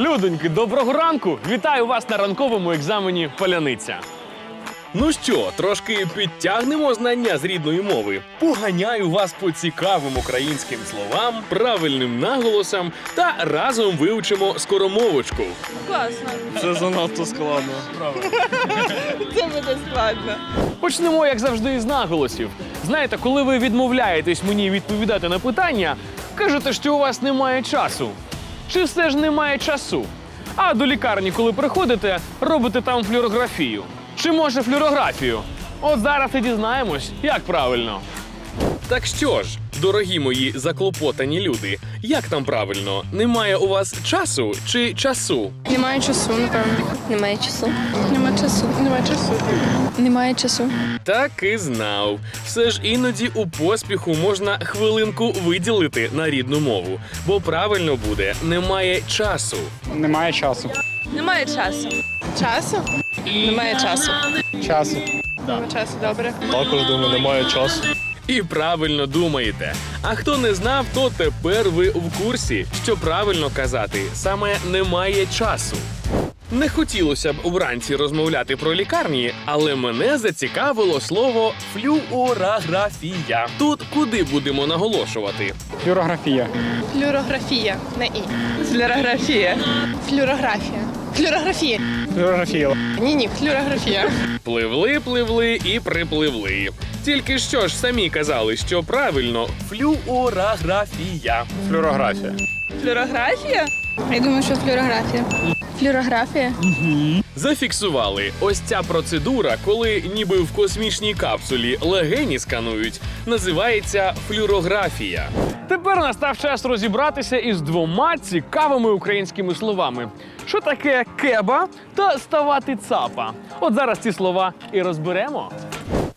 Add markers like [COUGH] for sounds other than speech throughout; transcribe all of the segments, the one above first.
Людоньки, доброго ранку! Вітаю вас на ранковому екзамені Поляниця. Ну що, трошки підтягнемо знання з рідної мови. Поганяю вас по цікавим українським словам, правильним наголосам та разом вивчимо скоромовочку. Класно. Це занадто складно. [LAUGHS] Це буде складно. Почнемо, як завжди, із наголосів. Знаєте, коли ви відмовляєтесь мені відповідати на питання, кажете, що у вас немає часу. Чи все ж немає часу? А до лікарні, коли приходите, робите там флюорографію. Чи може флюорографію? От зараз і дізнаємось, як правильно. Так що ж, дорогі мої заклопотані люди, як там правильно? Немає у вас часу чи часу? Немає часу, напевно. Немає часу. Немає часу. Немає часу. Немає часу. Так і знав. Все ж іноді у поспіху можна хвилинку виділити на рідну мову, бо правильно буде немає часу. Немає часу. Немає часу. Часу? Немає часу. Часу. Немає часу, добре. Також думаю, немає часу. І правильно думаєте. А хто не знав, то тепер ви в курсі, що правильно казати саме немає часу. Не хотілося б вранці розмовляти про лікарні, але мене зацікавило слово флюорографія. Тут куди будемо наголошувати? Флюорографія. Флюорографія. На і. Флюорографія. Флюорографія. Флюорографія. Флюорографія. Ні, ні, флюорографія. Пливли, пливли і припливли. Тільки що ж самі казали, що правильно флюорографія. Флюорографія. Флюорографія? Я думаю, що флюорографія. Флюорографія? Зафіксували ось ця процедура, коли ніби в космічній капсулі легені сканують, називається флюорографія. Тепер настав час розібратися із двома цікавими українськими словами: що таке кеба та ставати цапа. От зараз ці слова і розберемо.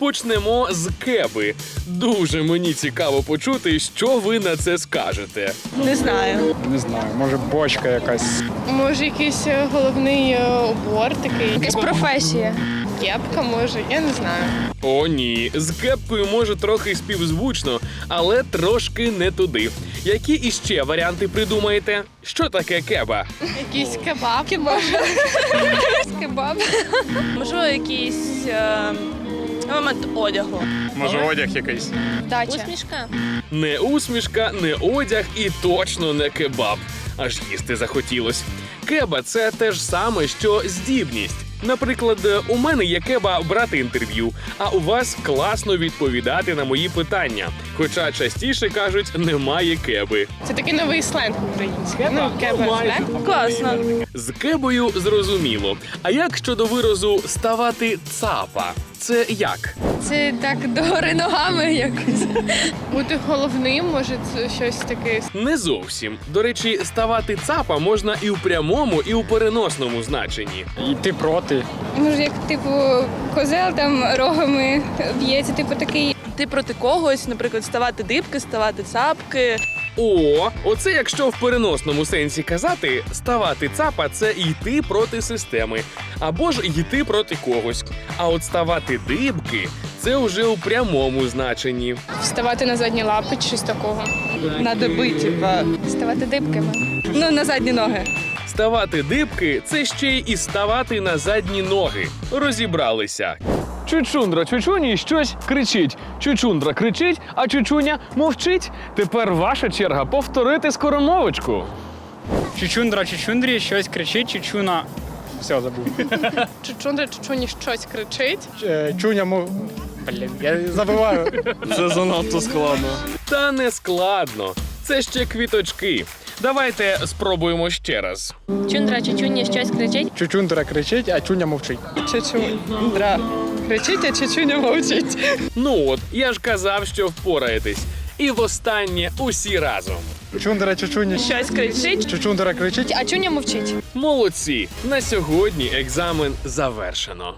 Почнемо з кеби. Дуже мені цікаво почути, що ви на це скажете. Не знаю. Не знаю, може бочка якась. Може, якийсь е, головний е, убор такий. Якась професія. Кепка, може, я не знаю. О, ні, з кепкою може трохи співзвучно, але трошки не туди. Які іще варіанти придумаєте? Що таке кеба? Якийсь кебаб. Кебаб. Кебаб. Можливо, якийсь е, елемент одягу. Може одяг якийсь. Дача. Усмішка. Не усмішка, не одяг і точно не кебаб. Аж їсти захотілось. Кеба це те ж саме, що здібність. Наприклад, у мене є кеба брати інтерв'ю, а у вас класно відповідати на мої питання. Хоча частіше кажуть, немає кеби. Це такий новий сленг український. Ну, кеба. сленг. Класно. З кебою зрозуміло. А як щодо виразу ставати цапа? Це як? Це так догори ногами якось. Бути головним, може, це щось таке. Не зовсім. До речі, ставати цапа можна і в прямому, і у переносному значенні. Йти проти. Може, як типу козел там рогами б'ється, типу такий. Ти проти когось, наприклад, ставати дибки, ставати цапки. О, оце якщо в переносному сенсі казати, ставати цапа це йти проти системи, або ж йти проти когось. А от ставати дибки це вже у прямому значенні. Вставати на задні лапи, щось такого. На доби, типа. Ставати дибками. Ну, на задні ноги. Ставати дибки це ще й і ставати на задні ноги. Розібралися. Чучундра чучуні щось кричить. Чучундра кричить, а чучуня мовчить. Тепер ваша черга повторити скоромовочку. Чучундра, чучундрі, щось кричить, чучуна. Все, забув. [LAUGHS] Чучундра, чучуні щось кричить. Е, Чуня мов. Блін, я забуваю. Це занадто складно. Та не складно. Це ще квіточки. Давайте спробуємо ще раз. Чундра чучуні щось кричить. Чучундра кричить, а чуня мовчить. Чучундра. Кричить, а чечуня мовчить. Ну от, я ж казав, що впораєтесь. І востаннє усі разом. Чундера чечуня. Щось кричить. Чучундра кричить. А чуня мовчить. Молодці! На сьогодні екзамен завершено.